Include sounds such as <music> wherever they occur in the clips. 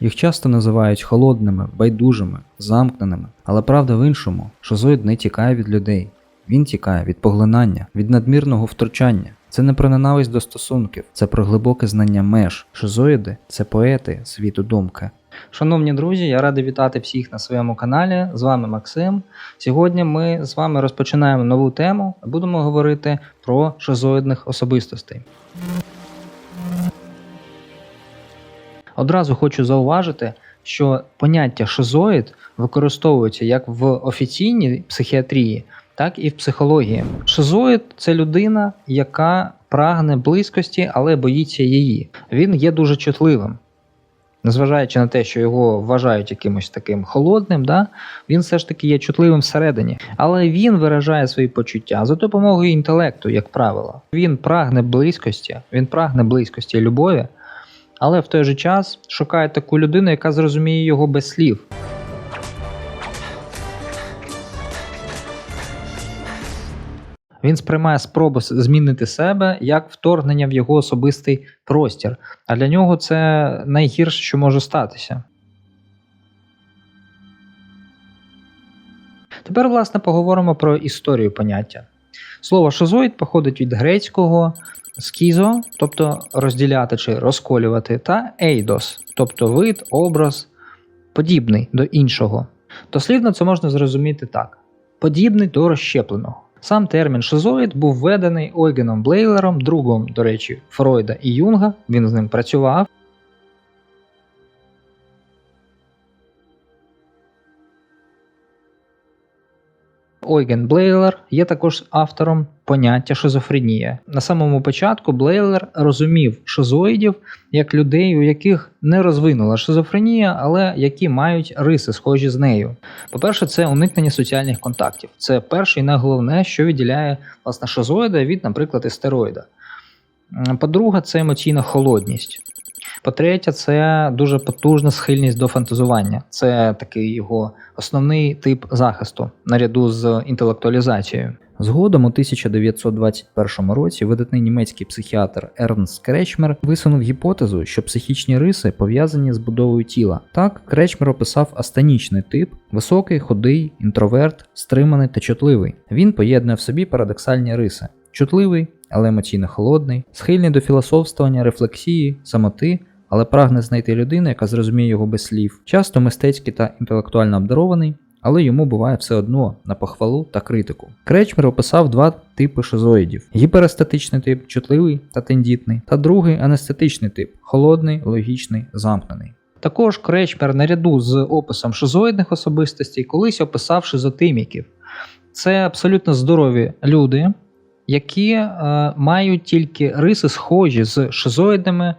Їх часто називають холодними, байдужими, замкненими, але правда в іншому, шизоїд не тікає від людей. Він тікає від поглинання, від надмірного втручання. Це не про ненависть до стосунків, це про глибоке знання меж. Шизоїди це поети світу думки. Шановні друзі, я радий вітати всіх на своєму каналі. З вами Максим. Сьогодні ми з вами розпочинаємо нову тему. Будемо говорити про шизоїдних особистостей. Одразу хочу зауважити, що поняття шизоїд використовується як в офіційній психіатрії, так і в психології. Шизоїд це людина, яка прагне близькості, але боїться її. Він є дуже чутливим. Незважаючи на те, що його вважають якимось таким холодним, да, він все ж таки є чутливим всередині. Але він виражає свої почуття за допомогою інтелекту, як правило. Він прагне близькості, він прагне близькості і любові, але в той же час шукає таку людину, яка зрозуміє його без слів. Він сприймає спробу змінити себе як вторгнення в його особистий простір. А для нього це найгірше, що може статися. Тепер, власне, поговоримо про історію поняття. Слово шизоїд походить від грецького скізо, тобто розділяти чи розколювати, та ейдос, тобто вид, образ, подібний до іншого. Дослівно це можна зрозуміти так: подібний до розщепленого. Сам термін шизоїд був введений Ойгеном Блейлером, другом, до речі, Фройда і Юнга. Він з ним працював. Ойген Блейлер є також автором поняття шизофренія. На самому початку Блейлер розумів шизоїдів як людей, у яких не розвинула шизофренія, але які мають риси, схожі з нею. По-перше, це уникнення соціальних контактів. Це перше і найголовне, що відділяє власне шизоїда від, наприклад, істероїда. По-друге, це емоційна холодність. По-третє, це дуже потужна схильність до фантазування. Це такий його основний тип захисту наряду з інтелектуалізацією. Згодом у 1921 році видатний німецький психіатр Ернст Кречмер висунув гіпотезу, що психічні риси пов'язані з будовою тіла. Так, Кречмер описав астанічний тип: високий, худий, інтроверт, стриманий та чутливий. Він поєднує в собі парадоксальні риси: чутливий, але емоційно холодний, схильний до філософствування, рефлексії, самоти, але прагне знайти людину, яка зрозуміє його без слів, часто мистецький та інтелектуально обдарований, але йому буває все одно на похвалу та критику. Кречмер описав два типи шизоїдів: гіперестетичний тип, чутливий та тендітний, та другий анестетичний тип холодний, логічний, замкнений. Також Кречмер наряду з описом шизоїдних особистостей колись описав шизотиміків. Це абсолютно здорові люди, які е, мають тільки риси схожі з шизоїдними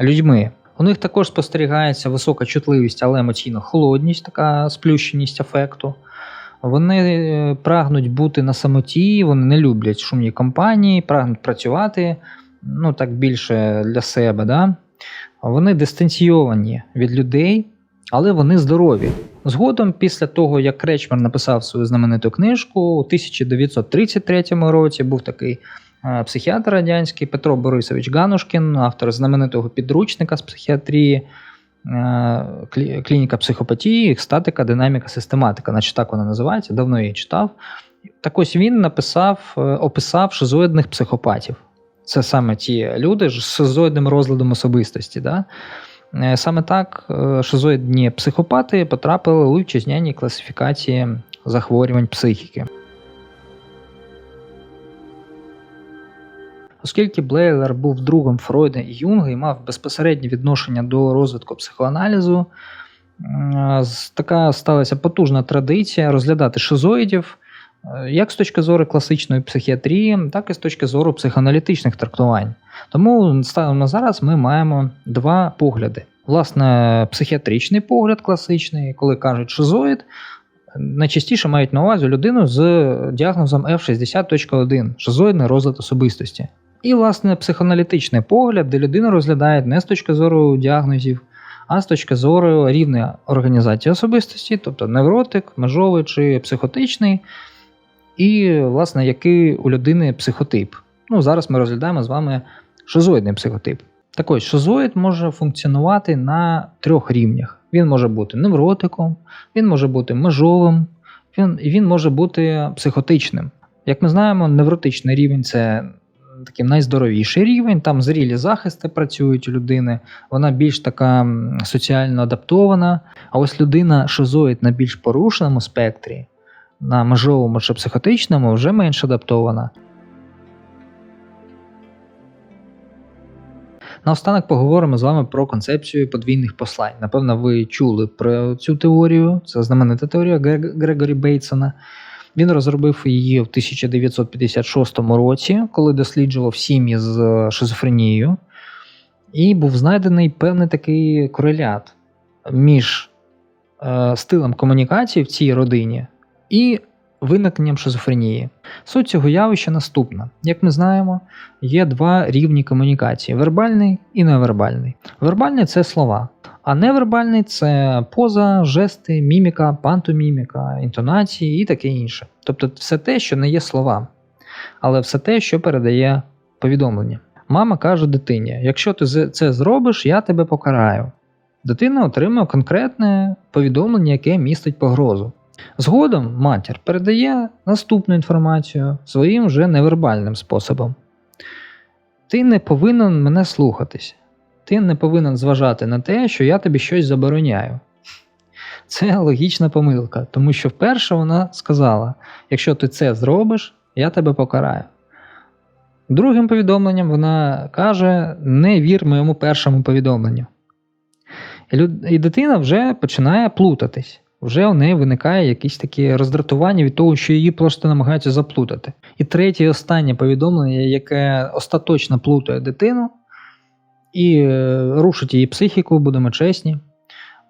людьми. У них також спостерігається висока чутливість, але емоційна холодність, така сплющеність афекту. Вони е, прагнуть бути на самоті, вони не люблять шумні компанії, прагнуть працювати ну так більше для себе. Да? Вони дистанційовані від людей, але вони здорові. Згодом, після того, як Кречмер написав свою знамениту книжку, у 1933 році був такий психіатр радянський Петро Борисович Ганушкін, автор знаменитого підручника з психіатрії, е, клініка психопатії, статика, динаміка, систематика, наче так вона називається, давно її читав. Так ось він написав, е, описав шизоїдних психопатів. Це саме ті люди з шизоїдним розладом особистості. Да? Е, Саме так шизоїдні психопати потрапили у вітчизняній класифікації захворювань психіки. Оскільки Блейлер був другом Фройда і Юнга і мав безпосереднє відношення до розвитку психоаналізу, така сталася потужна традиція розглядати шизоїдів е, як з точки зору класичної психіатрії, так і з точки зору психоаналітичних трактувань. Тому станом на зараз ми маємо два погляди. Власне, психіатричний погляд класичний, коли кажуть шизоїд, найчастіше мають на увазі людину з діагнозом F60.1 шизоїдний розлад особистості. І, власне, психоаналітичний погляд, де людину розглядають не з точки зору діагнозів, а з точки зору рівня організації особистості, тобто невротик, межовий чи психотичний, і, власне, який у людини психотип. Ну, зараз ми розглядаємо з вами шизоїдний психотип. Так ось, шизоїд може функціонувати на трьох рівнях. Він може бути невротиком, він може бути межовим, він, він може бути психотичним. Як ми знаємо, невротичний рівень це такий найздоровіший рівень, там зрілі захисти працюють у людини, вона більш така соціально адаптована. А ось людина шизоїд на більш порушеному спектрі, на межовому чи психотичному, вже менш адаптована. Наостанок поговоримо з вами про концепцію подвійних послань. Напевно, ви чули про цю теорію, це знаменита теорія Грегорі Бейтсона. Він розробив її в 1956 році, коли досліджував сім'ї з шизофренією, і був знайдений певний такий корелят між е, стилем комунікації в цій родині і виникненням шизофренії. Суть цього явища наступна: як ми знаємо, є два рівні комунікації: вербальний і невербальний. Вербальний це слова, а невербальний це поза, жести, міміка, пантоміміка, інтонації і таке інше. Тобто все те, що не є слова, але все те, що передає повідомлення. Мама каже дитині: якщо ти це зробиш, я тебе покараю. Дитина отримує конкретне повідомлення, яке містить погрозу. Згодом матір передає наступну інформацію своїм вже невербальним способом. Ти не повинен мене слухатись. Ти не повинен зважати на те, що я тобі щось забороняю. Це логічна помилка, тому що вперше вона сказала: якщо ти це зробиш, я тебе покараю. Другим повідомленням вона каже: не вір моєму першому повідомленню. І дитина вже починає плутатись вже у неї виникає якесь таке роздратування від того, що її просто намагаються заплутати. І третє і останнє повідомлення, яке остаточно плутає дитину і е, рушить її психіку, будемо чесні,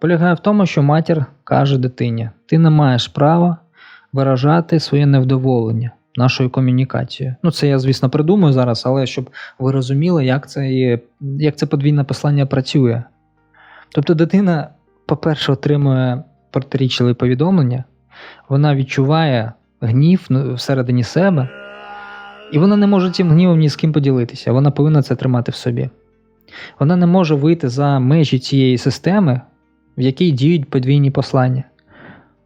полягає в тому, що матір каже дитині: ти не маєш права виражати своє невдоволення нашою комунікацією. Ну, це я, звісно, придумаю зараз, але щоб ви розуміли, як це, як це подвійне послання працює. Тобто дитина, по-перше, отримує протирічили повідомлення, вона відчуває гнів всередині себе, і вона не може цим гнівом ні з ким поділитися, вона повинна це тримати в собі. Вона не може вийти за межі цієї системи, в якій діють подвійні послання.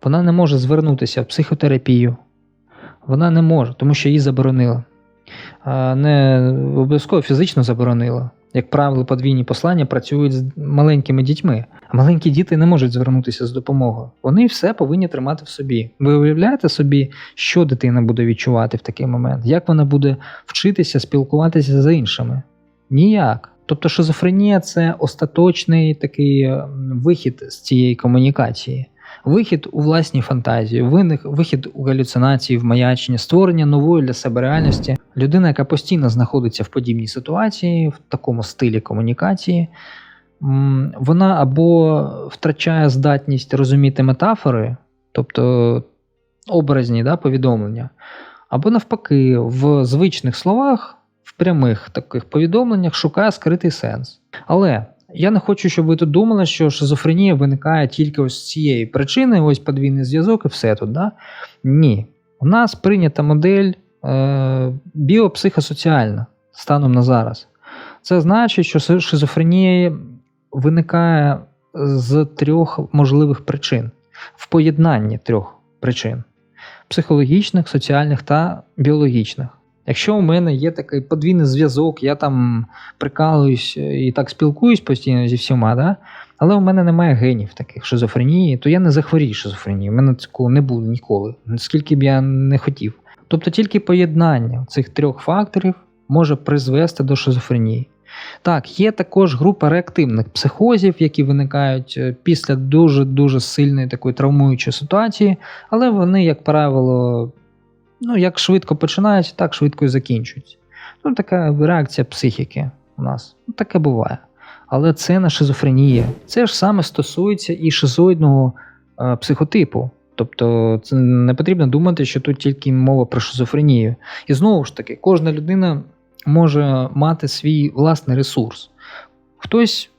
Вона не може звернутися в психотерапію. Вона не може, тому що її заборонили. Не обов'язково фізично заборонила. Як правило, подвійні послання працюють з маленькими дітьми, а маленькі діти не можуть звернутися з допомогою. Вони все повинні тримати в собі. Ви уявляєте собі, що дитина буде відчувати в такий момент? Як вона буде вчитися спілкуватися з іншими? Ніяк. Тобто шизофренія це остаточний такий вихід з цієї комунікації вихід у власні фантазії, вихід у галюцинації, в маячні, створення нової для себе реальності. Людина, яка постійно знаходиться в подібній ситуації, в такому стилі комунікації, вона або втрачає здатність розуміти метафори, тобто образні да, повідомлення, або навпаки, в звичних словах, прямих таких повідомленнях шукає скритий сенс. Але я не хочу, щоб ви тут думали, що шизофренія виникає тільки ось з цієї причини, ось подвійний зв'язок і все тут. Да? Ні. У нас прийнята модель е, біопсихосоціальна станом на зараз. Це значить, що шизофренія виникає з трьох можливих причин, в поєднанні трьох причин: психологічних, соціальних та біологічних. Якщо у мене є такий подвійний зв'язок, я там прикалуюсь і так спілкуюсь постійно зі всіма, да? але у мене немає генів таких шизофренії, то я не захворію шизофренією. У мене такого не буде ніколи, скільки б я не хотів. Тобто тільки поєднання цих трьох факторів може призвести до шизофренії. Так, є також група реактивних психозів, які виникають е, після дуже-дуже сильної такої травмуючої ситуації, але вони, як правило, Ну, як швидко починають, так швидко і закінчуються. Ну, така реакція психіки у нас. Ну, Таке буває. Але це не шизофренія. Це ж саме стосується і шизоїдного е, психотипу. Тобто це не потрібно думати, що тут тільки мова про шизофренію. І знову ж таки, кожна людина може мати свій власний ресурс. Хтось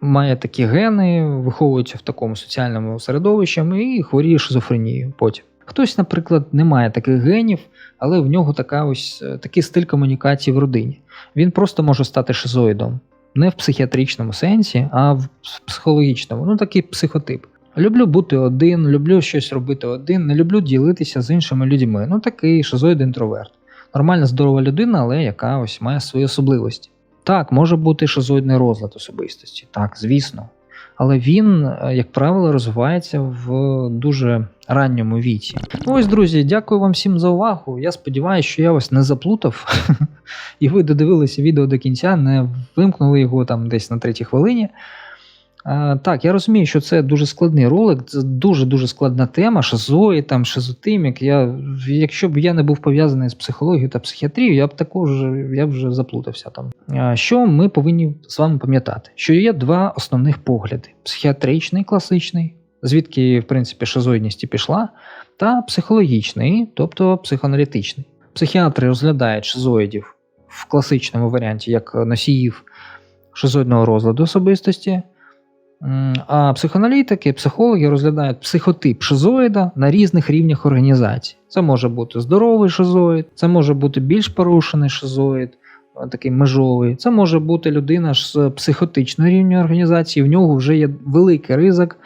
має такі гени, виховується в такому соціальному середовищі і хворіє шизофренією потім. Хтось, наприклад, не має таких генів, але в нього така ось е, такий стиль комунікації в родині. Він просто може стати шизоїдом. Не в психіатричному сенсі, а в психологічному. Ну, такий психотип. Люблю бути один, люблю щось робити один, не люблю ділитися з іншими людьми. Ну, такий шизоїд інтроверт. Нормальна, здорова людина, але яка ось має свої особливості. Так, може бути шизоїдний розлад особистості, так, звісно. Але він, е, як правило, розвивається в дуже ранньому віці. Ну ось, друзі, дякую вам всім за увагу. Я сподіваюся, що я вас не заплутав, <laughs> і ви додивилися відео до кінця, не вимкнули його там десь на третій хвилині. Так, я розумію, що це дуже складний ролик, це дуже-дуже складна тема, шизої, там, шизотимік. Я, Якщо б я не був пов'язаний з психологією та психіатрією, я б також я б вже заплутався там. Що ми повинні з вами пам'ятати? Що є два основних погляди: психіатричний, класичний, звідки, в принципі, шизоїдність і пішла, та психологічний, тобто психоаналітичний. Психіатри розглядають шизоїдів в класичному варіанті як носіїв шизоїдного розладу особистості. А психоаналітики, психологи розглядають психотип шизоїда на різних рівнях організації. Це може бути здоровий шизоїд, це може бути більш порушений шизоїд, такий межовий. Це може бути людина з психотичного рівня організації, в нього вже є великий ризик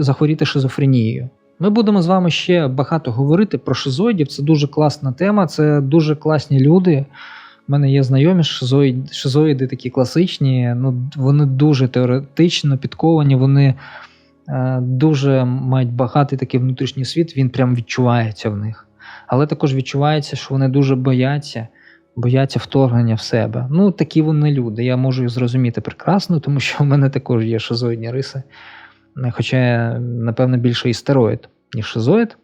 захворіти шизофренією. Ми будемо з вами ще багато говорити про шизоїдів. Це дуже класна тема, це дуже класні люди. У мене є знайомі шизоїди, шизоїди такі класичні, ну вони дуже теоретично підковані, вони е, дуже мають багатий такий внутрішній світ, він прям відчувається в них. Але також відчувається, що вони дуже бояться, бояться вторгнення в себе. Ну, такі вони люди. Я можу їх зрозуміти прекрасно, тому що в мене також є шизоїдні риси. Хоча напевно, більше істероїд, ніж шизоїд.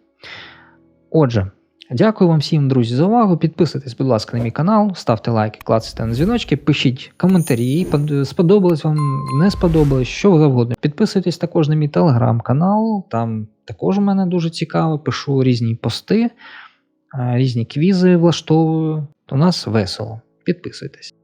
Отже. Дякую вам всім, друзі, за увагу. Підписуйтесь, будь ласка, на мій канал, ставте лайки, клацайте на дзвіночки, пишіть коментарі, сподобалось вам, не сподобалось, що завгодно. Підписуйтесь також на мій телеграм-канал, там також у мене дуже цікаво, пишу різні пости, різні квізи влаштовую. У нас весело. Підписуйтесь.